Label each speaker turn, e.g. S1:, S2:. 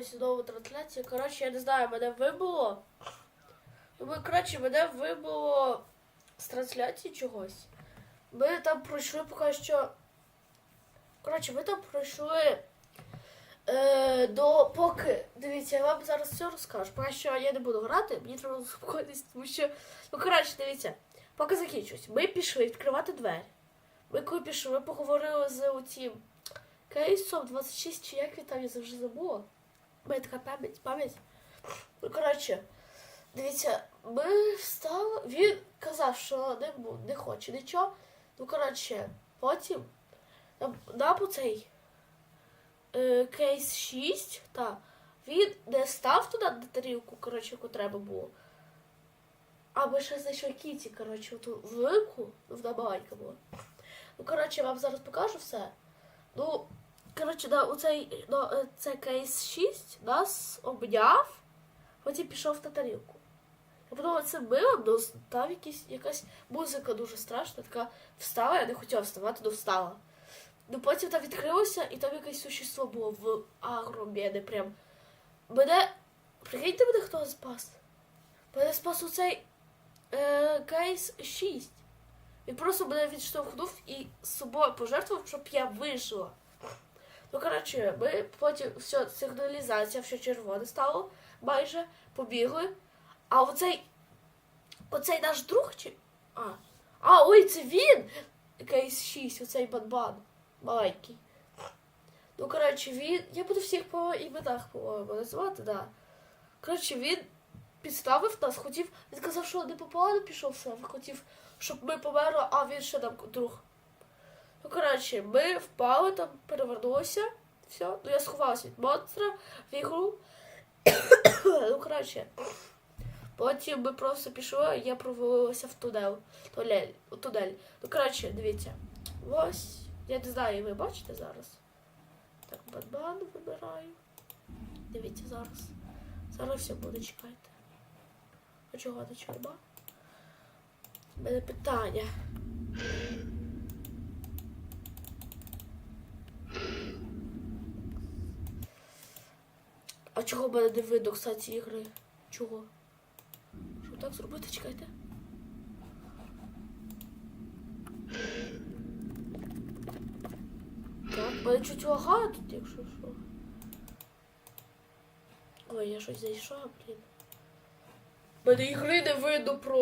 S1: Ось знову трансляція. Коротше, я не знаю, мене вибило. Думаю, коротше, мене вибило з трансляції чогось. Ми там пройшли поки що. Коротше, ми там пройшли е, до поки. Дивіться, я вам зараз все розкажу. Поки що я не буду грати, мені треба заспокоїтися, тому що. Ну, коротше, дивіться, поки закінчусь. Ми пішли відкривати двері. Ми коли пішли, ми поговорили з оцім кейсом 26, чи як він там я завжди забула. Така пам'ять, пам'ять. Ну, коротше, дивіться, ми встали. Він казав, що не, не хоче нічого. Ну, коротше, потім нам, нам оцей е, кейс 6, та, він не став туди на тарілку, коротше, яку треба було. А ми ще знайшли кіті, коротше, оту велику, ну, вона маленька була. Ну, коротше, я вам зараз покажу все. Ну, коротше, да, оцей, ну, е, це кейс 6 нас обняв, потім пішов на тарілку. Я подумала, це мило, але там якісь, якась музика дуже страшна, така встала, я не хотіла вставати, але встала. Ну потім там відкрилося, і там якесь существо було в агромєне прям. Мене. Прикиньте мене, хто спас? Мене спас оцей е, кейс 6. Він просто мене відштовхнув і з собою пожертвував, щоб я вижила. Ну, коротше, ми потім все, сигналізація, все червоне стало, майже побігли. А оцей. Оцей наш друг чи. А, а ой, це він! Кейс 6, оцей банбан. Маленький. Ну, коротше, він. Я буду всіх по іменах по-моєму називати, да. Коротше, він підставив нас, хотів. Він казав, що не попало, пішов все. Хотів, щоб ми померли, а він ще нам друг. Ну, коротше, ми впали, там перевернулися. Все. Ну я сховалася від монстра в ігру. ну, коротше. Потім ми просто пішли, я провалилася в тунель. Тунель. Тунель. Ну, коротше, дивіться. Ось. Я не знаю, ви бачите зараз. Так, Батман вибираю. Дивіться зараз. Зараз все буде, чекайте. А чого не чорба? У мене питання. А чого в мене не видно, кстати, ігри? Чого? Що так зробити? Чекайте. Так, мене чуть лагає тут, якщо що. Ой, я щось зайшла, блін. Мене ігри не видно про.